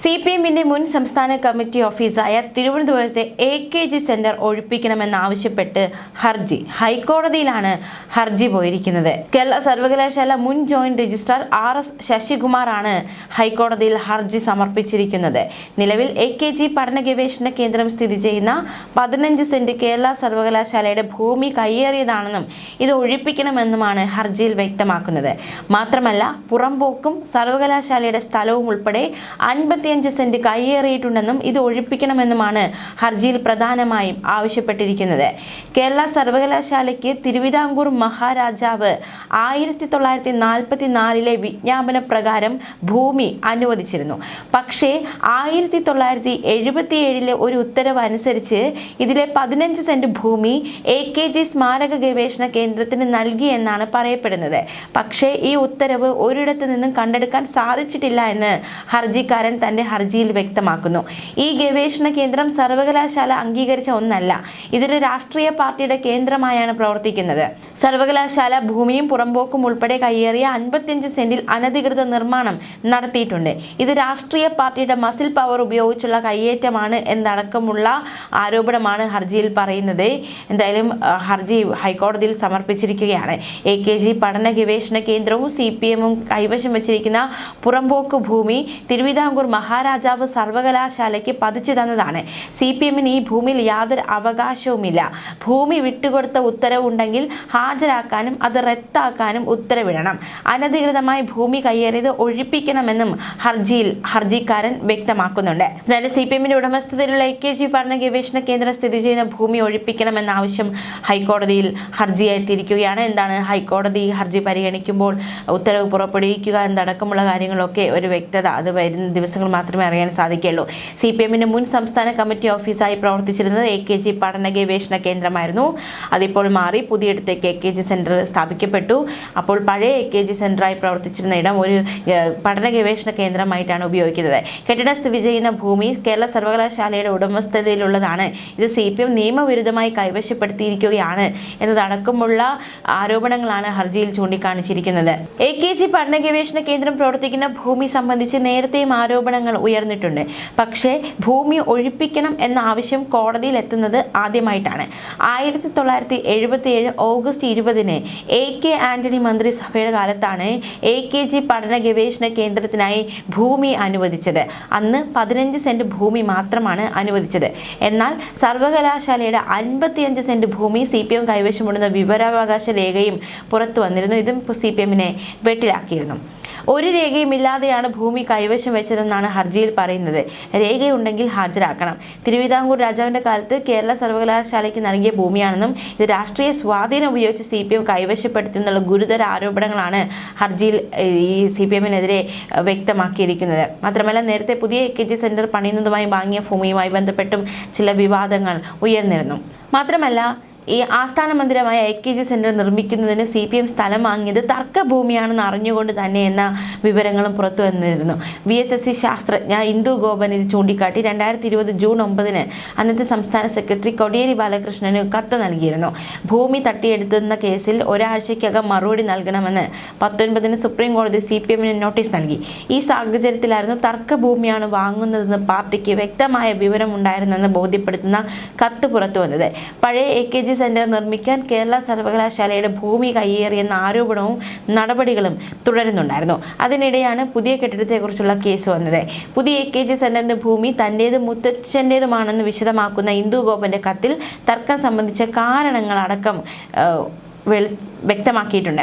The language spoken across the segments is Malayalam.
സി പി എമ്മിന്റെ മുൻ സംസ്ഥാന കമ്മിറ്റി ഓഫീസായ തിരുവനന്തപുരത്തെ എ കെ ജി സെന്റർ ഒഴിപ്പിക്കണമെന്നാവശ്യപ്പെട്ട് ഹർജി. ഹൈക്കോടതിയിലാണ് ഹർജി പോയിരിക്കുന്നത്. കേരള സർവകലാശാല മുൻ ജോയിന്റ് രജിസ്ട്രാർ ആർ എസ് ശശികുമാറാണ് ഹൈക്കോടതിയിൽ ഹർജി സമർപ്പിച്ചിരിക്കുന്നത്. നിലവിൽ എ കെ ജി പഠന ഗവേഷണ കേന്ദ്രം സ്ഥിതി ചെയ്യുന്ന പതിനഞ്ച് സെന്റ് കേരള സർവകലാശാലയുടെ ഭൂമി കയ്യേറിയതാണെന്നും ഇത് ഒഴിപ്പിക്കണമെന്നുമാണ് ഹർജിയിൽ വ്യക്തമാക്കുന്നത്. മാത്രമല്ല പുറംപോക്കും സർവകലാശാലയുടെ സ്ഥലവും ഉൾപ്പെടെ അൻപത്തിയഞ്ച് സെന്റ് കൈയേറിയിട്ടുണ്ടെന്നും ഇത് ഒഴിപ്പിക്കണമെന്നുമാണ് ഹർജിയിൽ പ്രധാനമായും ആവശ്യപ്പെട്ടിരിക്കുന്നത്. കേരള സർവകലാശാലയ്ക്ക് തിരുവിതാംകൂർ മഹാരാജാവ് ആയിരത്തി തൊള്ളായിരത്തി നാൽപ്പത്തി നാലിലെ വിജ്ഞാപന പ്രകാരം ഭൂമി അനുവദിച്ചിരുന്നു. പക്ഷേ ആയിരത്തി തൊള്ളായിരത്തി എഴുപത്തി ഏഴിലെ ഒരു ഉത്തരവ് അനുസരിച്ച് ഇതിലെ പതിനഞ്ച് സെന്റ് ഭൂമി എ കെ ജി സ്മാരക ഗവേഷണ കേന്ദ്രത്തിന് നൽകി എന്നാണ് പറയപ്പെടുന്നത്. പക്ഷേ ഈ ഉത്തരവ് ഒരിടത്തു നിന്നും കണ്ടെടുക്കാൻ സാധിച്ചിട്ടില്ല എന്ന് ഹർജിക്കാരൻ തന്റെ ഹർജിയിൽ വ്യക്തമാക്കുന്നു. ഈ ഗവേഷണ കേന്ദ്രം സർവകലാശാല അംഗീകരിച്ച ഒന്നല്ല. ഇതൊരു രാഷ്ട്രീയ പാർട്ടിയുടെ കേന്ദ്രമായാണ് പ്രവർത്തിക്കുന്നത്. സർവകലാശാല ഭൂമിയും പുറമ്പോക്കും ഉൾപ്പെടെ കയ്യേറിയ അൻപത്തിയഞ്ച് സെന്റിൽ അനധികൃത നിർമ്മാണം നടത്തിയിട്ടുണ്ട്. ഇത് രാഷ്ട്രീയ പാർട്ടിയുടെ മസിൽ പവർ ഉപയോഗിച്ചുള്ള കയ്യേറ്റമാണ് എന്നടക്കമുള്ള ആരോപണമാണ് ഹർജിയിൽ പറയുന്നത്. എന്തായാലും ഹർജി ഹൈക്കോടതിയിൽ സമർപ്പിച്ചിരിക്കുകയാണ്. എ കെ ജി പഠന ഗവേഷണ കേന്ദ്രവും സി പി എമ്മും കൈവശം വച്ചിരിക്കുന്ന പുറമ്പോക്ക് ഭൂമി തിരുവിതാംകൂർ മഹാരാജാവ് സർവകലാശാലയ്ക്ക് പതിച്ചു തന്നതാണ്. സി പി എമ്മിന് ഈ ഭൂമിയിൽ യാതൊരു അവകാശവുമില്ല. ഭൂമി വിട്ടുകൊടുത്ത ഉത്തരവുണ്ടെങ്കിൽ ഹാജരാക്കാനും അത് റദ്ദാക്കാനും ഉത്തരവിടണം. അനധികൃതമായി ഭൂമി കയ്യേറിയത് ഒഴിപ്പിക്കണമെന്നും ഹർജിയിൽ ഹർജിക്കാരൻ വ്യക്തമാക്കുന്നുണ്ട്. എന്നാലും സി പി എമ്മിന്റെ ഉടമസ്ഥതയിലുള്ള എ കെ ജി പഠന ഗവേഷണ കേന്ദ്രം സ്ഥിതി ചെയ്യുന്ന ഭൂമി ഒഴിപ്പിക്കണമെന്ന ആവശ്യം ഹൈക്കോടതിയിൽ ഹർജിയായി എത്തിയിരിക്കുകയാണ് എന്താണ് ഹൈക്കോടതി ഹർജി പരിഗണിക്കുമ്പോൾ ഉത്തരവ് പുറപ്പെടുവിക്കുക എന്നടക്കമുള്ള കാര്യങ്ങളൊക്കെ ഒരു വ്യക്തത. അത് വരുന്ന ദിവസങ്ങൾ മാത്രമേ അറിയാൻ സാധിക്കുകയുള്ളൂ. സി പി എമ്മിന്റെ മുൻ സംസ്ഥാന കമ്മിറ്റി ഓഫീസായി പ്രവർത്തിച്ചിരുന്നത് എ കെ ജി പഠന ഗവേഷണ കേന്ദ്രമായിരുന്നു. അതിപ്പോൾ മാറി പുതിയടത്തേക്ക് എ കെ ജി സെന്റർ സ്ഥാപിക്കപ്പെട്ടു. അപ്പോൾ പഴയ എ കെ ജി സെന്ററായി പ്രവർത്തിച്ചിരുന്ന ഇടം ഒരു പഠന ഗവേഷണ കേന്ദ്രമായിട്ടാണ് ഉപയോഗിക്കുന്നത്. കെട്ടിടം സ്ഥിതി ചെയ്യുന്ന ഭൂമി കേരള സർവകലാശാലയുടെ ഉടമസ്ഥതയിലുള്ളതാണ്. ഇത് സി പി എം നിയമവിരുദ്ധമായി കൈവശപ്പെടുത്തിയിരിക്കുകയാണ് എന്നതടക്കമുള്ള ആരോപണങ്ങളാണ് ഹർജിയിൽ ചൂണ്ടിക്കാണിച്ചിരിക്കുന്നത്. എ കെ ജി പഠന ഗവേഷണ കേന്ദ്രം പ്രവർത്തിക്കുന്ന ഭൂമി സംബന്ധിച്ച് നേരത്തെയും ആരോപണങ്ങൾ ഉയർന്നിട്ടുണ്ട്. പക്ഷേ ഭൂമി ഒഴിപ്പിക്കണം എന്ന ആവശ്യം കോടതിയിൽ എത്തുന്നത് ആദ്യമായിട്ടാണ്. ആയിരത്തി തൊള്ളായിരത്തി എഴുപത്തി ഏഴ് ഓഗസ്റ്റ് ഇരുപതിന് എ കെ ആന്റണി മന്ത്രിസഭയുടെ കാലത്താണ് എ കെ ജി പഠന ഗവേഷണ കേന്ദ്രത്തിനായി ഭൂമി അനുവദിച്ചത്. അന്ന് പതിനഞ്ച് സെന്റ് ഭൂമി മാത്രമാണ് അനുവദിച്ചത്. എന്നാൽ സർവകലാശാലയുടെ അൻപത്തിയഞ്ച് സെന്റ് ഭൂമി സി പി എം കൈവശമുണ്ടെന്ന വിവരാവകാശ രേഖയും പുറത്തു വന്നിരുന്നു. ഇതും സി പി എമ്മിനെ വെട്ടിലാക്കിയിരുന്നു. ഒരു രേഖയും ഇല്ലാതെയാണ് ഭൂമി കൈവശം വെച്ചതെന്നാണ് ഹർജിയിൽ പറയുന്നത്. രേഖയുണ്ടെങ്കിൽ ഹാജരാക്കണം. തിരുവിതാംകൂർ രാജാവിന്റെ കാലത്ത് കേരള സർവകലാശാലയ്ക്ക് നൽകിയ ഭൂമിയാണെന്നും ഇത് രാഷ്ട്രീയ സ്വാധീനം ഉപയോഗിച്ച് സി പി എം കൈവശപ്പെടുത്തുന്നുള്ള ഗുരുതര ആരോപണങ്ങളാണ് ഹർജിയിൽ ഈ സി പി എമ്മിനെതിരെ വ്യക്തമാക്കിയിരിക്കുന്നത്. മാത്രമല്ല നേരത്തെ പുതിയ കെ ജി സെന്റർ പണിയുന്നതുമായി വാങ്ങിയ ഭൂമിയുമായി ബന്ധപ്പെട്ടും ചില വിവാദങ്ങൾ ഉയർന്നിരുന്നു. മാത്രമല്ല ഈ ആസ്ഥാന മന്ദിരമായ എ കെ ജി സെന്റർ നിർമ്മിക്കുന്നതിന് സി പി എം സ്ഥലം വാങ്ങിയത് തർക്കഭൂമിയാണെന്ന് അറിഞ്ഞുകൊണ്ട് തന്നെ എന്ന വിവരങ്ങളും പുറത്തു വന്നിരുന്നു. വി എസ് എസ് സി ശാസ്ത്രജ്ഞ ഇന്ദു ഗോപൻ ഇത് ചൂണ്ടിക്കാട്ടി രണ്ടായിരത്തി ഇരുപത് ജൂൺ ഒമ്പതിന് അന്നത്തെ സംസ്ഥാന സെക്രട്ടറി കൊടിയേരി ബാലകൃഷ്ണന് കത്ത് നൽകിയിരുന്നു. ഭൂമി തട്ടിയെടുത്തുന്ന കേസിൽ ഒരാഴ്ചയ്ക്കകം മറുപടി നൽകണമെന്ന് പത്തൊൻപതിന് സുപ്രീം കോടതി സി പി എമ്മിന് നോട്ടീസ് നൽകി. ഈ സാഹചര്യത്തിലായിരുന്നു തർക്കഭൂമിയാണ് വാങ്ങുന്നതെന്ന് പാർട്ടിക്ക് വ്യക്തമായ വിവരമുണ്ടായിരുന്നെന്ന് ബോധ്യപ്പെടുത്തുന്ന കത്ത് പുറത്തു വന്നത്. പഴയ എ കെ ജി സെന്റർ നിർമ്മിക്കാൻ കേരള സർവകലാശാലയുടെ ഭൂമി കയ്യേറിയെന്ന ആരോപണവും നടപടികളും തുടരുന്നുണ്ടായിരുന്നു. അതിനിടെയാണ് പുതിയ കെട്ടിടത്തെക്കുറിച്ചുള്ള കേസ് വന്നത്. പുതിയ എ കെ ജി സെന്ററിന്റെ ഭൂമി തന്റേതും മുത്തച്ഛന്റേതുമാണെന്ന് വിശദമാക്കുന്ന ഇന്ദു ഗോപന്റെ കത്തിൽ തർക്കം സംബന്ധിച്ച കാരണങ്ങളടക്കം വ്യക്തമാക്കിയിട്ടുണ്ട്.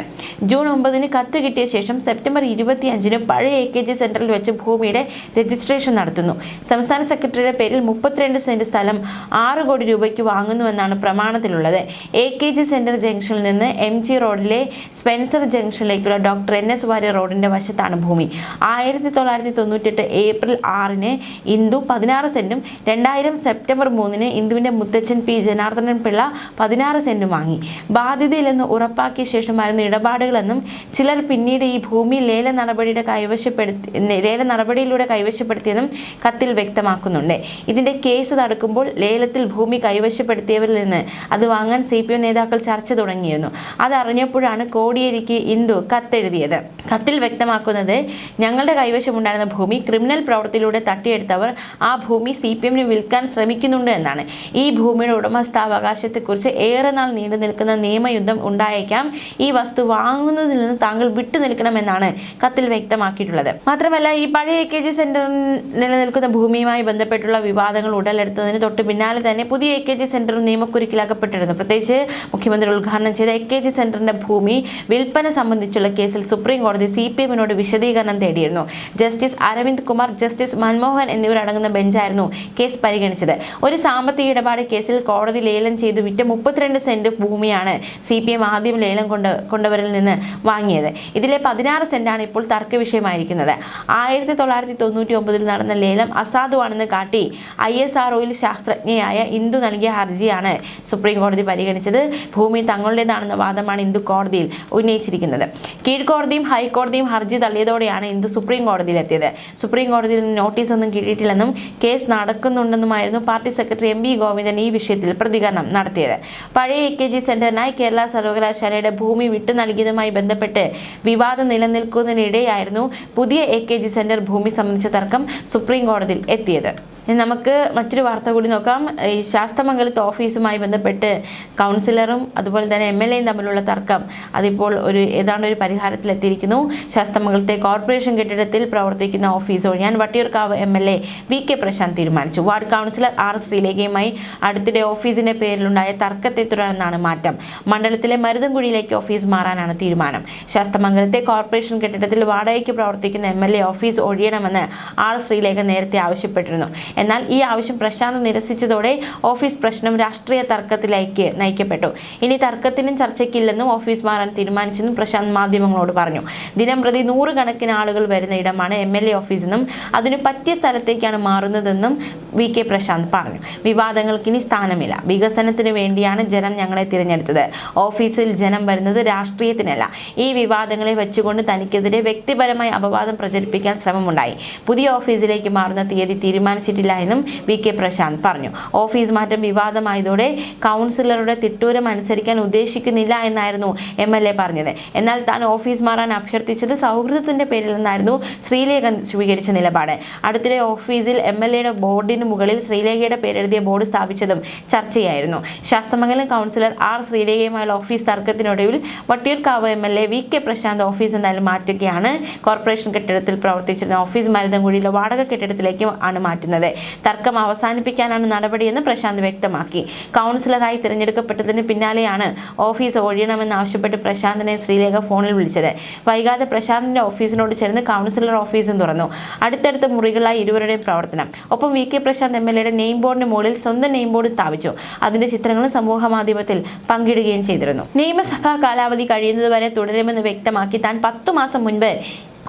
ജൂൺ ഒമ്പതിന് കത്ത് കിട്ടിയ ശേഷം സെപ്റ്റംബർ ഇരുപത്തി അഞ്ചിന് പഴയ എ കെ ജി സെന്ററിൽ വെച്ച് ഭൂമിയുടെ രജിസ്ട്രേഷൻ നടത്തുന്നു. സംസ്ഥാന സെക്രട്ടറിയുടെ പേരിൽ മുപ്പത്തിരണ്ട് സെന്റ് സ്ഥലം ആറ് കോടി രൂപയ്ക്ക് വാങ്ങുന്നുവെന്നാണ് പ്രമാണത്തിലുള്ളത്. എ കെ ജി സെന്റർ ജംഗ്ഷനിൽ നിന്ന് എം ജി റോഡിലെ സ്പെൻസർ ജംഗ്ഷനിലേക്കുള്ള ഡോക്ടർ എൻ എസ് വാര്യ റോഡിന്റെ വശത്താണ് ഭൂമി. ആയിരത്തി തൊള്ളായിരത്തി തൊണ്ണൂറ്റെട്ട് ഏപ്രിൽ ആറിന് ഇന്ദു പതിനാറ് സെന്റും രണ്ടായിരം സെപ്റ്റംബർ മൂന്നിന് ഇന്ദുവിന്റെ മുത്തച്ഛൻ പി ജനാർദ്ദനൻ പിള്ള പതിനാറ് സെന്റും വാങ്ങി. ബാധ്യതയില്ലെന്ന് നൽകില്ലെന്ന് ഉറപ്പാക്കിയ ശേഷമായിരുന്നു ഇടപാടുകളെന്നും ചിലർ പിന്നീട് ഈ ഭൂമി ലേല നടപടിയുടെ കൈവശപ്പെടുത്തി ലേല നടപടിയിലൂടെ കൈവശപ്പെടുത്തിയെന്നും കത്തിൽ വ്യക്തമാക്കുന്നുണ്ട്. ഇതിന്റെ കേസ് നടക്കുമ്പോൾ ലേലത്തിൽ ഭൂമി കൈവശപ്പെടുത്തിയവരിൽ നിന്ന് അത് വാങ്ങാൻ സി പി എം നേതാക്കൾ ചർച്ച തുടങ്ങിയിരുന്നു. അതറിഞ്ഞപ്പോഴാണ് കോടിയേരിക്ക് ഇന്ദു കത്തെഴുതിയത്. കത്തിൽ വ്യക്തമാക്കുന്നത് ഞങ്ങളുടെ കൈവശമുണ്ടായിരുന്ന ഭൂമി ക്രിമിനൽ പ്രവൃത്തിയിലൂടെ തട്ടിയെടുത്തവർ ആ ഭൂമി സി പി എമ്മിന് വിൽക്കാൻ ശ്രമിക്കുന്നുണ്ട് എന്നാണ്. ഈ ഭൂമിയുടെ ഉടമസ്ഥാവകാശത്തെക്കുറിച്ച് ഏറെ നാൾ നീണ്ടു നിൽക്കുന്ന നിയമയുദ്ധം ഉണ്ടായേക്കാം. ഈ വസ്തു വാങ്ങുന്നതിൽ നിന്ന് താങ്കൾ വിട്ടു നിൽക്കണമെന്നാണ് കത്തിൽ വ്യക്തമാക്കിയിട്ടുള്ളത്. മാത്രമല്ല ഈ പഴയ എ കെ ജി സെന്ററിൽ നിലനിൽക്കുന്ന ഭൂമിയുമായി ബന്ധപ്പെട്ടുള്ള വിവാദങ്ങൾ ഉടലെടുത്തതിന് തൊട്ട് പിന്നാലെ തന്നെ പുതിയ എ കെ ജി സെന്റർ നിയമക്കുരുക്കിലാക്കപ്പെട്ടിരുന്നു. പ്രത്യേകിച്ച് മുഖ്യമന്ത്രി ഉദ്ഘാടനം ചെയ്ത എ കെ ജി സെന്ററിന്റെ ഭൂമി വിൽപ്പന സംബന്ധിച്ചുള്ള കേസിൽ സുപ്രീം കോടതി സി പി എമ്മിനോട് വിശദീകരണം തേടിയിരുന്നു. ജസ്റ്റിസ് അരവിന്ദ് കുമാർ ജസ്റ്റിസ് മൻമോഹൻ എന്നിവരടങ്ങുന്ന ബെഞ്ചായിരുന്നു കേസ് പരിഗണിച്ചത്. ഒരു സാമ്പത്തിക ഇടപാട് കേസിൽ കോടതി ലേലം ചെയ്തു വിറ്റ മുപ്പത്തിരണ്ട് സെന്റ് ഭൂമിയാണ് സി പി എം ആദ്യം ലേലം കൊണ്ട് കൊണ്ടവരിൽ നിന്ന് വാങ്ങിയത്. ഇതിലെ പതിനാറ് സെന്റാണ് ഇപ്പോൾ തർക്ക വിഷയമായിരിക്കുന്നത്. ആയിരത്തി തൊള്ളായിരത്തി തൊണ്ണൂറ്റി ഒമ്പതിൽ നടന്ന ലേലം അസാധുവാണെന്ന് കാട്ടി ഐ എസ് ആർ ഒയിൽ ശാസ്ത്രജ്ഞയായ ഇന്ദു നൽകിയ ഹർജിയാണ് സുപ്രീം കോടതി പരിഗണിച്ചത്. ഭൂമി തങ്ങളുടേതാണെന്ന വാദമാണ് ഇന്ദു കോടതിയിൽ ഉന്നയിച്ചിരിക്കുന്നത്. കീഴ്ക്കോടതിയും ഹൈക്കോടതിയും ഹർജി തള്ളിയതോടെയാണ് ഇന്ദു സുപ്രീം കോടതിയിലെത്തിയത്. സുപ്രീം കോടതിയിൽ നിന്ന് നോട്ടീസ് ഒന്നും കിട്ടിയിട്ടില്ലെന്നും case നടക്കുന്നുണ്ടെന്നുമായിരുന്നു party secretary M V Govindan ഈ വിഷയത്തിൽ പ്രതികരണം നടത്തിയത്. പഴയ എ കെ ജി സെന്ററിനായി കേരള സർവകലാശാലയുടെ ഭൂമി വിട്ടു നൽകിയതുമായി ബന്ധപ്പെട്ട് വിവാദം നിലനിൽക്കുന്നതിനിടെയായിരുന്നു പുതിയ എ കെ ജി സെന്റർ ഭൂമി സംബന്ധിച്ച തർക്കം സുപ്രീം കോടതിയിൽ എത്തിയത്. നമുക്ക് മറ്റൊരു വാർത്ത കൂടി നോക്കാം. ഈ ശാസ്തമംഗലത്ത് ഓഫീസുമായി ബന്ധപ്പെട്ട് കൗൺസിലറും അതുപോലെ തന്നെ എം എൽ എയും തമ്മിലുള്ള തർക്കം അതിപ്പോൾ ഒരു ഏതാണ്ട് ഒരു പരിഹാരത്തിലെത്തിയിരിക്കുന്നു. ശാസ്തമംഗലത്തെ കോർപ്പറേഷൻ കെട്ടിടത്തിൽ പ്രവർത്തിക്കുന്ന ഓഫീസ് ഒഴിയാൻ Vattiyoorkavu M L A V K Prashanth തീരുമാനിച്ചു. വാർഡ് കൗൺസിലർ ആർ ശ്രീലേഖയുമായി അടുത്തിടെ ഓഫീസിന്റെ പേരിലുണ്ടായ തർക്കത്തെ തുടർന്നാണ് മാറ്റം. മണ്ഡലത്തിലെ മരുതൻകുഴിയിലേക്ക് ഓഫീസ് മാറാനാണ് തീരുമാനം. ശാസ്തമംഗലത്തെ കോർപ്പറേഷൻ കെട്ടിടത്തിൽ വാടകയ്ക്ക് പ്രവർത്തിക്കുന്ന എം എൽ എ ഓഫീസ് ഒഴിയണമെന്ന് ആർ ശ്രീലേഖ നേരത്തെ ആവശ്യപ്പെട്ടിരുന്നു. എന്നാൽ ഈ ആവശ്യം പ്രശാന്ത് നിരസിച്ചതോടെ ഓഫീസ് പ്രശ്നം രാഷ്ട്രീയ തർക്കത്തിലേക്ക് നയിക്കപ്പെട്ടു. ഇനി തർക്കത്തിനും ചർച്ചയ്ക്കില്ലെന്നും ഓഫീസ് മാറാൻ തീരുമാനിച്ചെന്നും പ്രശാന്ത് മാധ്യമങ്ങളോട് പറഞ്ഞു. ദിനം പ്രതി നൂറുകണക്കിന് ആളുകൾ വരുന്ന ഇടമാണ് എം എൽ എ ഓഫീസെന്നും അതിന് പറ്റിയ സ്ഥലത്തേക്കാണ് മാറുന്നതെന്നും വി കെ പ്രശാന്ത് പറഞ്ഞു. വിവാദങ്ങൾക്ക് ഇനി സ്ഥാനമില്ല. വികസനത്തിന് വേണ്ടിയാണ് ജനം ഞങ്ങളെ തിരഞ്ഞെടുത്തത്. ഓഫീസിൽ ജനം വരുന്നത് രാഷ്ട്രീയത്തിനല്ല. ഈ വിവാദങ്ങളെ വെച്ചുകൊണ്ട് തനിക്കെതിരെ വ്യക്തിപരമായി അപവാദം പ്രചരിപ്പിക്കാൻ ശ്രമമുണ്ടായി. പുതിയ ഓഫീസിലേക്ക് മാറുന്ന തീയതി തീരുമാനിച്ചിട്ടില്ല എന്നും വി കെ പ്രശാന്ത് പറഞ്ഞു. ഓഫീസ് മാറ്റം വിവാദമായതോടെ കൗൺസിലറുടെ തിട്ടൂരം അനുസരിക്കാൻ ഉദ്ദേശിക്കുന്നില്ല എന്നായിരുന്നു എം എൽ എ പറഞ്ഞത്. എന്നാൽ താൻ ഓഫീസ് മാറാൻ അഭ്യർത്ഥിച്ചത് സൗഹൃദത്തിന്റെ പേരിൽ നിന്നായിരുന്നു ശ്രീലേഖ സ്വീകരിച്ച നിലപാട്. അടുത്തിടെ ഓഫീസിൽ എം എൽ എയുടെ ബോർഡിന് മുകളിൽ ശ്രീലേഖയുടെ പേരെഴുതിയ ബോർഡ് സ്ഥാപിച്ചതും ചർച്ചയായിരുന്നു. ശാസ്തമംഗലം കൗൺസിലർ ആർ ശ്രീലേഖയുമായുള്ള office തർക്കത്തിനൊടുവിൽ Vattiyoorkavu M L A V K Prashanth office എന്നാലും മാറ്റുകയാണ്. കോർപ്പറേഷൻ കെട്ടിടത്തിൽ പ്രവർത്തിച്ചിരുന്ന ഓഫീസ് മരുതൻകുഴിയിലെ വാടക കെട്ടിടത്തിലേക്ക് ആണ് മാറ്റുന്നത്. തർക്കം അവസാനിപ്പിക്കാനാണ് നടപടിയെന്ന് പ്രശാന്ത് വ്യക്തമാക്കി. കൗൺസിലറായി തിരഞ്ഞെടുക്കപ്പെട്ടതിന് പിന്നാലെയാണ് ഓഫീസ് ഒഴിയണമെന്നാവശ്യപ്പെട്ട് പ്രശാന്തിനെ ശ്രീലേഖ ഫോണിൽ വിളിച്ചത്. വൈകാതെ പ്രശാന്തിന്റെ ഓഫീസിനോട് ചേർന്ന് കൗൺസിലർ ഓഫീസും തുറന്നു. അടുത്തടുത്ത മുറികളായി ഇരുവരുടെയും പ്രവർത്തനം. ഒപ്പം V K Prashanth M L എയുടെ നെയിം ബോർഡിന് മുകളിൽ സ്വന്തം നെയിം ബോർഡ് സ്ഥാപിച്ചു. അതിന്റെ ചിത്രങ്ങളും സമൂഹ മാധ്യമത്തിൽ പങ്കിടുകയും ചെയ്തിരുന്നു. നിയമസഭാ കാലാവധി കഴിയുന്നതുവരെ തുടരുമെന്ന് വ്യക്തമാക്കി താൻ പത്തു മാസം മുൻപ്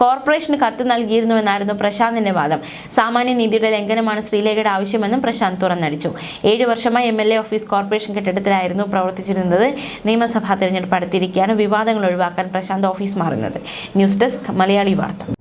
കോർപ്പറേഷന് കത്ത് നൽകിയിരുന്നുവെന്നായിരുന്നു പ്രശാന്തിന്റെ വാദം. സാമാന്യ നീതിയുടെ ലംഘനമാണ് ശ്രീലേഖയുടെ ആവശ്യമെന്നും പ്രശാന്ത് തുറന്നടിച്ചു. ഏഴു വർഷമായി M L A office corporation കെട്ടിടത്തിലായിരുന്നു പ്രവർത്തിച്ചിരുന്നത്. നിയമസഭാ തെരഞ്ഞെടുപ്പ് അടുത്തിരിക്കെയാണ് വിവാദങ്ങൾ ഒഴിവാക്കാൻ പ്രശാന്ത് ഓഫീസ് മാറുന്നത്. News desk Malayali Vartha.